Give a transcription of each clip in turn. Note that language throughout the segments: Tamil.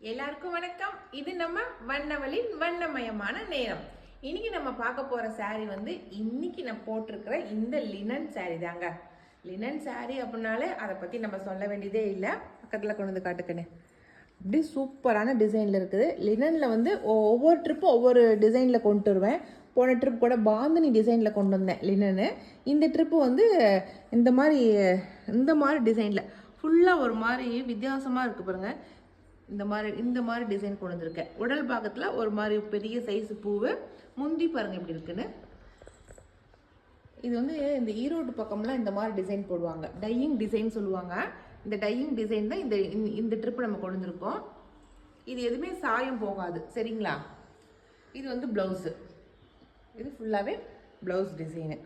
எல்லாருக்கும் வணக்கம். இது நம்ம வண்ணவலின் வண்ணமயமான நேரம். இன்னைக்கு நம்ம பார்க்க போற saree வந்து இன்னைக்கு நான் போட்டிருக்கிற இந்த லினன் saree தாங்க. லினன் saree அப்படின்னாலே அதை பத்தி நம்ம சொல்ல வேண்டியதே இல்லை. பக்கத்துல கொண்டு வந்து காட்டுக்கணே அப்படி சூப்பரான டிசைனில் இருக்குது. லினனில் வந்து ஒ- ஒவ்வொரு ட்ரிப்பும் ஒவ்வொரு டிசைனில் கொண்டு வருவேன். போன ட்ரிப் கூட பாந்தினி டிசைனில் கொண்டு வந்தேன் லினனு இந்த ட்ரிப்பு வந்து இந்த மாதிரி இந்த மாதிரி டிசைனில் ஃபுல்லாக ஒரு மாதிரி வித்தியாசமாக இருக்குது பாருங்கள் இந்த மாதிரி இந்த மாதிரி டிசைன் கொண்டு வந்திருக்கேன். உடல் பாகத்தில் ஒரு மாதிரி பெரிய சைஸ் பூவு. முந்தி பாருங்க இப்படி இருக்குன்னு. இது வந்து இந்த ஈரோடு பக்கம்லாம் இந்த மாதிரி டிசைன் போடுவாங்க. டையிங் டிசைன் சொல்லுவாங்க. இந்த டையிங் டிசைன் தான் இந்த இந்த- இந்த ட்ரிப் நம்ம கொண்டு வந்திருக்கோம். இது எதுவுமே சாயம் போகாது. சரிங்களா? இது வந்து ப்ளவுஸு இது ஃபுல்லாகவே ப்ளவுஸ் டிசைனு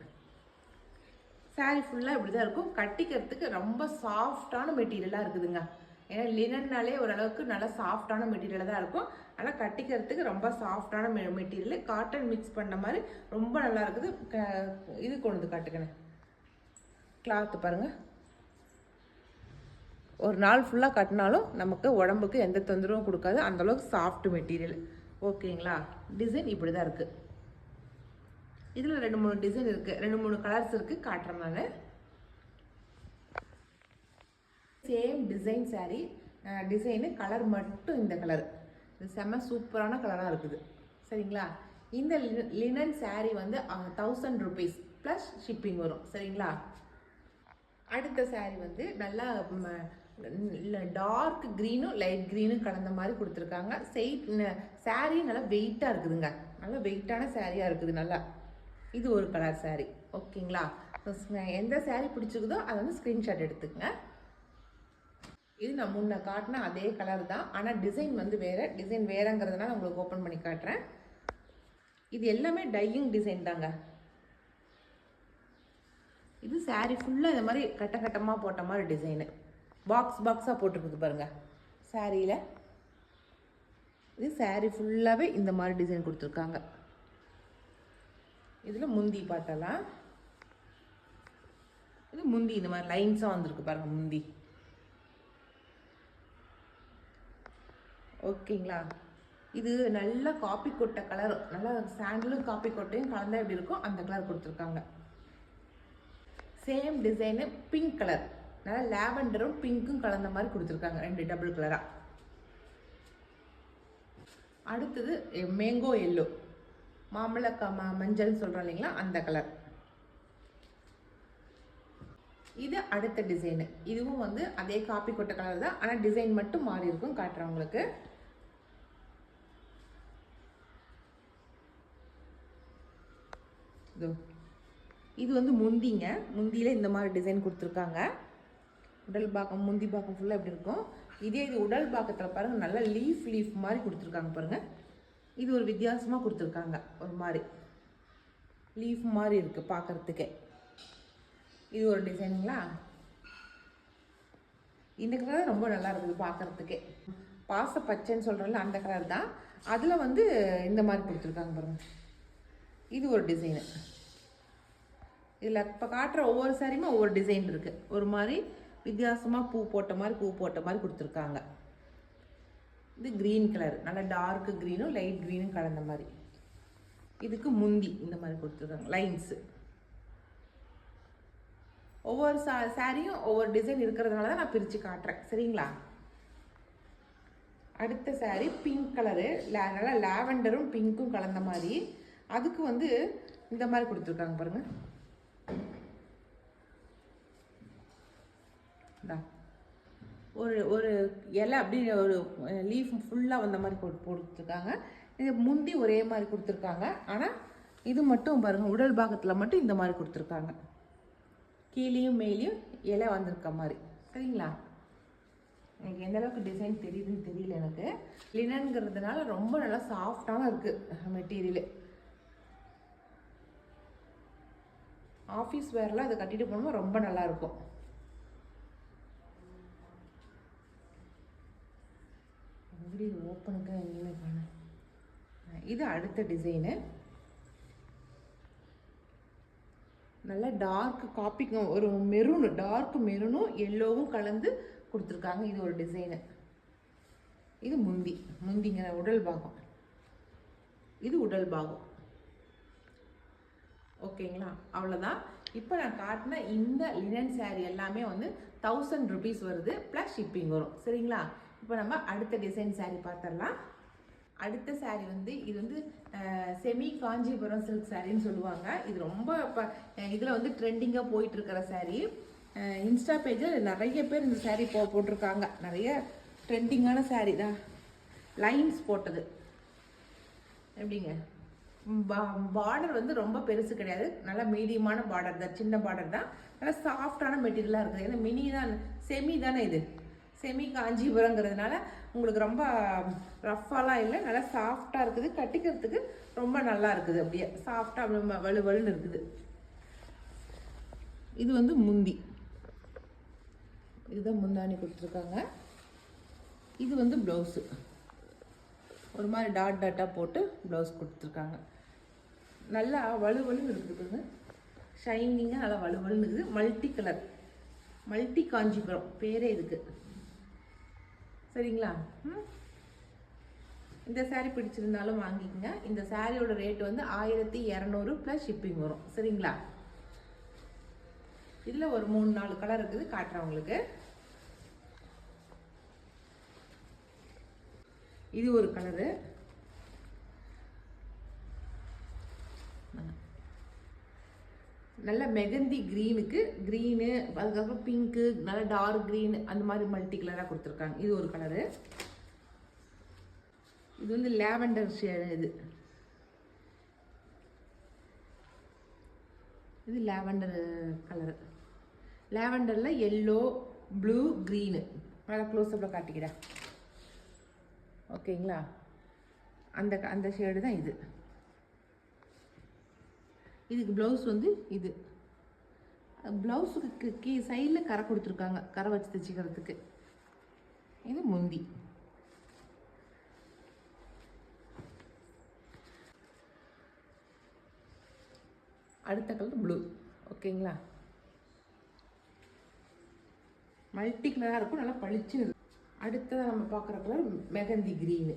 saree ஃபுல்லாக இப்படி தான் இருக்கும். கட்டிக்கிறதுக்கு ரொம்ப சாஃப்டான மெட்டீரியலாக இருக்குதுங்க. ஏன்னா லினன்னாலே ஓரளவுக்கு நல்லா சாஃப்டான மெட்டீரியலாக தான் இருக்கும். ஆனால் கட்டிக்கிறதுக்கு ரொம்ப சாஃப்டான மெ மெட்டீரியல் காட்டன் மிக்ஸ் பண்ண மாதிரி ரொம்ப நல்லா இருக்குது. க- இது கொண்டு வந்து காட்டுக்கணும் கிளாத்து பாருங்கள் ஒரு நாள் ஃபுல்லாக கட்டினாலும் நமக்கு உடம்புக்கு எந்த தொந்தரவும் கொடுக்காது. அந்த அளவுக்கு சாஃப்ட் மெட்டீரியல் ஓகேங்களா? டிசைன் இப்படி தான் இருக்குது இதில் ரெண்டு மூணு டிசைன் இருக்குது ரெண்டு மூணு கலர்ஸ் இருக்குது காட்டுறேன் நான். Same design saree design colour மட்டும் இந்த கலர் இது செம்ம சூப்பரான கலராக இருக்குது. சரிங்களா? இந்த லினன் saree வந்து தௌசண்ட் ருபீஸ் ப்ளஸ் ஷிப்பிங் வரும். சரிங்களா? அடுத்த saree வந்து நல்லா டார்க் க்ரீனும் லைட் க்ரீனும் கலந்த மாதிரி கொடுத்துருக்காங்க. செயிட் saree நல்லா வெயிட்டாக இருக்குதுங்க. நல்லா வெயிட்டான சாரியாக இருக்குது நல்லா. இது ஒரு கலர் saree. ஓகேங்களா எந்த saree பிடிச்சிருக்குதோ அதை வந்து ஸ்க்ரீன்ஷாட் எடுத்துக்கங்க. இது நான் முன்ன காட்டின அதே கலர் தான். ஆனால் டிசைன் வந்து வேறு. டிசைன் வேறங்கிறதுனால உங்களுக்கு ஓப்பன் பண்ணி காட்டுறேன். இது எல்லாமே டையிங் டிசைன் தாங்க. இது சாரீ ஃபுல்லாக இந்த மாதிரி கட்ட கட்டமாக போட்ட மாதிரி டிசைனு பாக்ஸ் பாக்ஸாக போட்டிருக்குது பாருங்கள் சாரியில் இது சாரீ ஃபுல்லாகவே இந்த மாதிரி டிசைன் கொடுத்துருக்காங்க. இதில் முந்தி பாட்டெல்லாம் இது முந்தி இந்த மாதிரி லைன்ஸாக வந்திருக்கு பாருங்கள் முந்தி. ஓகேங்களா? இது நல்ல காப்பி கொட்டை கலர். நல்லா சாண்டலும் காப்பி கொட்டையும் கலந்தா எப்படி இருக்கும்? அந்த கலர் கொடுத்துருக்காங்க. Same design pink colour. நல்லா லேவண்டரும் பிங்க்கும் கலந்த மாதிரி கொடுத்துருக்காங்க ரெண்டு டபுள் கலராக அடுத்தது மேங்கோ எல்லோ மாம்பழக்கா மா மஞ்சள்னு சொல்கிறோம் இல்லைங்களா? அந்த கலர். இது அடுத்த டிசைனு. இதுவும் வந்து அதே காப்பி கொட்டை கலர் தான். ஆனால் டிசைன் மட்டும் மாறி இருக்கும் காட்டுறேன் இதோ. இது வந்து முந்திங்க. முந்தியில் இந்த மாதிரி டிசைன் கொடுத்துருக்காங்க. உடல் பாக்கம் முந்தி பாக்கம் ஃபுல்லாக எப்படி இருக்கும். இதே இது உடல் பாக்கத்தில் பாருங்கள் நல்லா லீஃப் லீஃப் மாதிரி கொடுத்துருக்காங்க பாருங்கள் இது ஒரு வித்தியாசமாக கொடுத்துருக்காங்க ஒரு மாதிரி. லீஃப் மாதிரி இருக்குது பார்க்குறதுக்கே இது ஒரு டிசைனுங்களா இந்த கலர் ரொம்ப நல்லா இருக்குது பார்க்குறதுக்கே பாச பச்சைன்னு சொல்கிறல அந்த கலர் தான். அதில் வந்து இந்த மாதிரி கொடுத்துருக்காங்க பாருங்கள் இது ஒரு டிசைனு இதில் இப்போ காட்டுற ஒவ்வொரு சாரியுமே ஒவ்வொரு டிசைன் இருக்குது ஒரு மாதிரி வித்தியாசமாக பூ போட்ட மாதிரி பூ போட்ட மாதிரி கொடுத்துருக்காங்க. இது க்ரீன் கலர் நல்லா டார்க்கு க்ரீனும் லைட் க்ரீனும் கலந்த மாதிரி. இதுக்கு முந்தி இந்த மாதிரி கொடுத்துருக்காங்க. லைன்ஸு ஒவ்வொரு சா சாரியும் ஒவ்வொரு டிசைன் இருக்கிறதுனால தான் நான் பிரித்து காட்டுறேன். சரிங்களா? அடுத்த சாரி பிங்க் கலரு நல்லா லாவெண்டரும் பிங்க்கும் கலந்த மாதிரி அதுக்கு வந்து இந்த மாதிரி கொடுத்துருக்காங்க பாருங்கள் ஒரு ஒரு இலை அப்படி ஒரு லீஃப் ஃபுல்லாக வந்த மாதிரி போட்டு கொடுத்துருக்காங்க இது முந்தி ஒரே மாதிரி கொடுத்துருக்காங்க. ஆனால் இது மட்டும் பாருங்கள் உடல் பாகத்தில் மட்டும் இந்த மாதிரி கொடுத்துருக்காங்க. கீழேயும் மேலேயும் இலை வந்திருக்க மாதிரி. சரிங்களா? எனக்கு எந்த அளவுக்கு டிசைன் தெரியுதுன்னு தெரியல எனக்கு. லினனுங்கிறதுனால ரொம்ப நல்லா சாஃப்டான இருக்குது மெட்டீரியலு ஆஃபீஸ் வேர்லாம் இதை கட்டிட்டு போனோம்னா ரொம்ப நல்லா இருக்கும். எப்படி இது ஓப்பனுக்கு எங்கேயுமே காணோம். இது அடுத்த டிசைனு நல்ல டார்க் காப்பி ஒரு மெரூன் டார்க் மெரூனும் எல்லோவும் கலந்து கொடுத்துருக்காங்க. இது ஒரு டிசைனு இது முந்தி. முந்திங்கிற உடல் பாகம். இது உடல் பாகம். ஓகேங்களா? அவ்வளோதான் இப்போ நான் காட்டின இந்த லினன் சேரீ எல்லாமே வந்து தௌசண்ட் ருபீஸ் வருது ப்ளஸ் ஷிப்பிங் வரும். சரிங்களா? இப்போ நம்ம அடுத்த டிசைன் சேரீ பார்த்துடலாம். அடுத்த saree வந்து இது வந்து செமி காஞ்சிபுரம் சில்க் சாரின்னு சொல்லுவாங்க. இது ரொம்ப இப்போ இதில் வந்து ட்ரெண்டிங்காக போயிட்டு இருக்கிற இன்ஸ்டா பேஜில் நிறைய பேர் இந்த சாரீ போ போட்டிருக்காங்க. நிறைய ட்ரெண்டிங்கான சாரீ தான். லைன்ஸ் போட்டது. எப்படிங்க? பார்டர் வந்து ரொம்ப பெருசு கிடையாது. நல்லா மீடியமான பார்டர் தான் சின்ன பார்டர் தான். நல்லா சாஃப்டான மெட்டீரியலாக இருக்குது. ஏன்னா மினி தான் செமி தானே இது. செமி காஞ்சிபுரங்கிறதுனால உங்களுக்கு ரொம்ப ரஃப்பாலாம் இல்லை. நல்லா சாஃப்டாக இருக்குது. கட்டிக்கிறதுக்கு ரொம்ப நல்லா இருக்குது. அப்படியே சாஃப்டாக வலு வலுன்னு இருக்குது. இது வந்து முந்தி. இதுதான் முந்தாணி கொடுத்துருக்காங்க. இது வந்து ப்ளவுஸு ஒரு மாதிரி டாட் டாட்டாக போட்டு ப்ளவுஸ் கொடுத்துருக்காங்க. நல்லா வலுவலுன்னு இருக்குது ஷைனிங்காக நல்லா வலுவலுன்னு இருக்குது. Multi colour. மல்டி காஞ்சிபுரம். பேரே இருக்குது சரிங்களா? ம்? இந்த சாரீ பிடிச்சிருந்தாலும் வாங்கிக்கங்க. இந்த சாரியோட ரேட் வந்து ஆயிரத்தி இரநூறு ப்ளஸ் ஷிப்பிங் வரும். சரிங்களா? இதில் ஒரு மூணு நாலு கலர் இருக்குது. காட்டுறேன் உங்களுக்கு. இது ஒரு கலரு. நல்ல மெகந்தி க்ரீனுக்கு க்ரீனு அதுக்கப்புறம் பிங்க்கு நல்ல டார்க் க்ரீன் அந்த மாதிரி மல்டி கலராக கொடுத்துருக்காங்க. இது ஒரு கலரு. இது வந்து லேவண்டர் ஷேடு இது. இது லேவண்டர் கலரு லேவண்டரில் எல்லோ ப்ளூ க்ரீனு நல்லா க்ளோஸ்அப்பில் காட்டிக்கிறேன். ஓகேங்களா? அந்த அந்த ஷேடு தான் இது. இதுக்கு ப்ளவுஸ் வந்து இது. ப்ளவுஸுக்கு கீ சைடில் கரை கொடுத்துருக்காங்க. கரை வச்சு தைச்சிக்கிறதுக்கு. இது முந்தி. அடுத்த கலர் ப்ளூ ஓகேங்களா? மல்டி கலராக இருக்கும். நல்லா பளிச்சுன்னு அடுத்ததாக நம்ம பார்க்குற கலர் மெகந்தி க்ரீனு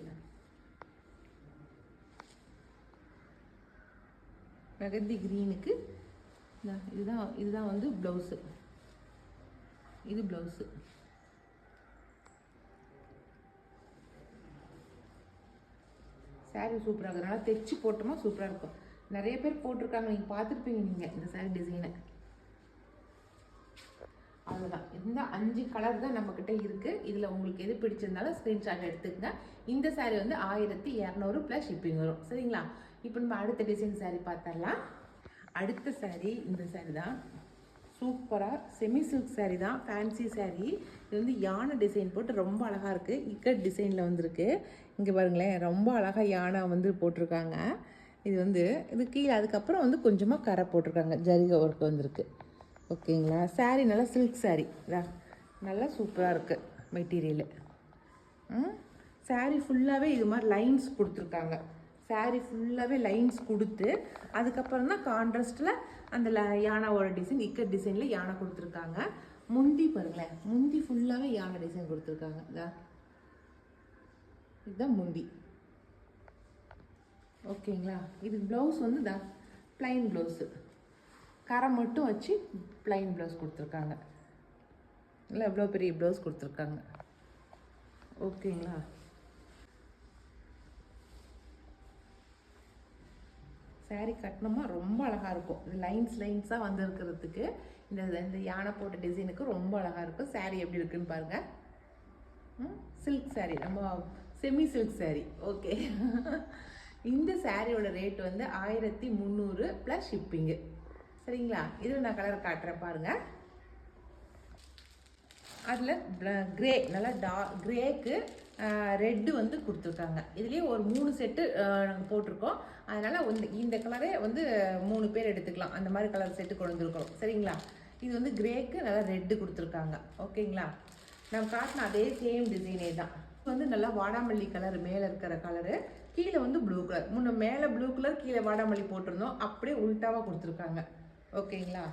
மெகந்தி க்ரீனுக்கு இதுதான் இதுதான் வந்து ப்ளவுஸு இது ப்ளவுஸு saree சூப்பராக இருக்குது அதனால் தைச்சு போட்டோமா சூப்பராக இருக்கும். நிறைய பேர் போட்டிருக்காங்க. நீங்கள் பார்த்துருப்பீங்க நீங்கள் இந்த saree டிசைனை அவ்வளோதான் இந்த அஞ்சு கலர் தான் நம்மக்கிட்ட இருக்குது இதில் உங்களுக்கு எது பிடிச்சிருந்தாலும் ஸ்க்ரீன்ஷாட் எடுத்துக்கங்க. இந்த சாரீ வந்து ஆயிரத்தி இரநூறு ப்ளஸ் ஷிப்பிங் வரும். சரிங்களா? இப்போ நம்ம அடுத்த டிசைன் சாரீ பார்த்துடலாம். அடுத்த சாரீ இந்த சாரீ தான். சூப்பராக செமி சில்க் சாரீ தான். ஃபேன்சி சாரீ இது வந்து யானை டிசைன் போட்டு ரொம்ப அழகாக இருக்குது இக்கட் டிசைனில் வந்திருக்கு. இங்கே பாருங்களேன் ரொம்ப அழகாக யானை வந்து போட்டிருக்காங்க. இது வந்து இது கீழே அதுக்கப்புறம் வந்து கொஞ்சமாக கரை போட்டிருக்காங்க. ஜரிகை ஒர்க் வந்திருக்கு. ஓகேங்களா? சாரீ நல்லா சில்க் saree. நல்லா சூப்பராக இருக்குது மெட்டீரியலு சாரீ ஃபுல்லாகவே இது மாதிரி லைன்ஸ் கொடுத்துருக்காங்க. சாரீ ஃபுல்லாகவே லைன்ஸ் கொடுத்து அதுக்கப்புறம் தான் கான்ட்ராஸ்டில் அந்த ல யானாவோட டிசைன் இக்கட் டிசைனில் யானை கொடுத்துருக்காங்க. முந்தி பாருங்களேன் முந்தி ஃபுல்லாகவே யானை டிசைன் கொடுத்துருக்காங்க. இதா இதுதான் முந்தி. ஓகேங்களா? இது ப்ளவுஸ் வந்து தான் ப்ளைன் ப்ளவுஸு கரை மட்டும் வச்சு ப்ளைன் ப்ளவுஸ் கொடுத்துருக்காங்க. இல்லை எவ்வளோ பெரிய ப்ளவுஸ் கொடுத்துருக்காங்க. ஓகேங்களா? சேரீ கட்டினோமா ரொம்ப அழகாக இருக்கும். இந்த லைன்ஸ் லைன்ஸாக வந்திருக்கிறதுக்கு. இந்த இந்த யானை போட்ட டிசைனுக்கு ரொம்ப அழகாக இருக்கும். சேரீ எப்படி இருக்குன்னு பாருங்கள் சில்க் சேரீ நம்ம செமி சில்க் சேரீ ஓகே இந்த சாரியோட ரேட் வந்து ஆயிரத்தி முந்நூறு ப்ளஸ் ஷிப்பிங்கு சரிங்களா? இதில் நான் கலர் காட்டுறேன் பாருங்கள் அதில் கிரே நல்லா டா கிரேக்கு ரெட்டு வந்து கொடுத்துருக்காங்க. இதுலேயே ஒரு மூணு செட்டு நாங்கள் போட்டிருக்கோம். அதனால் வந்து இந்த கலரே வந்து மூணு பேர் எடுத்துக்கலாம். அந்த மாதிரி கலர் செட்டு கொண்டு சரிங்களா? இது வந்து கிரேக்கு நல்லா ரெட்டு கொடுத்துருக்காங்க. ஓகேங்களா? நம்ம காட்டின அதே சேம் டிசைனே தான். வந்து நல்லா வாடாமல்லி கலர் மேலே இருக்கிற கலரு கீழே வந்து ப்ளூ கலர் முன்ன மேலே ப்ளூ கலர் கீழே வாடாமல்லி போட்டிருந்தோம். அப்படியே உல்ட்டாவாக கொடுத்துருக்காங்க. ஓகேங்களா?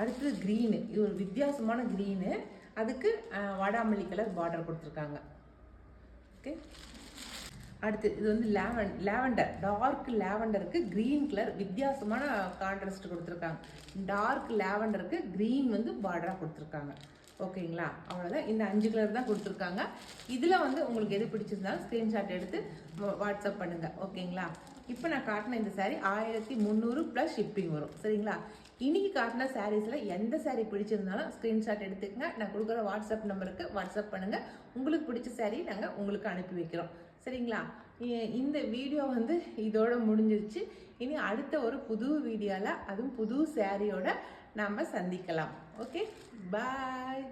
அடுத்தது க்ரீனு இது ஒரு வித்தியாசமான க்ரீனு அதுக்கு வாடாமல்லி கலர் பார்டர் கொடுத்துருக்காங்க. ஓகே? அடுத்து இது வந்து லேவன் லேவண்டர் டார்க் லேவண்டருக்கு க்ரீன் கலர் வித்தியாசமான கான்ட்ராஸ்ட் கொடுத்துருக்காங்க. டார்க் லேவண்டருக்கு க்ரீன் வந்து பார்டராக கொடுத்துருக்காங்க. ஓகேங்களா? அவ்வளோதான் இந்த அஞ்சு கலர் தான் கொடுத்துருக்காங்க. இதில் வந்து உங்களுக்கு எது பிடிச்சிருந்தாலும் ஸ்க்ரீன்ஷாட் எடுத்து வாட்ஸ்அப் பண்ணுங்கள் ஓகேங்களா? இப்போ நான் காட்டின இந்த சாரீ ஆயிரத்தி முந்நூறு ப்ளஸ் ஷிப்பிங் வரும். சரிங்களா? இன்னைக்கு காட்டின சாரீஸில் எந்த சாரீ பிடிச்சிருந்தாலும் ஸ்க்ரீன்ஷாட் எடுத்துக்கங்க. நான் கொடுக்குற வாட்ஸ்அப் நம்பருக்கு வாட்ஸ்அப் பண்ணுங்கள் உங்களுக்கு பிடிச்ச சாரீ நாங்கள் உங்களுக்கு அனுப்பி வைக்கிறோம். சரிங்களா? இந்த வீடியோ வந்து இதோட முடிஞ்சிருச்சு. இனி அடுத்த ஒரு புது வீடியோவில் அதுவும் புது சாரியோட நாம் சந்திக்கலாம். Okay bye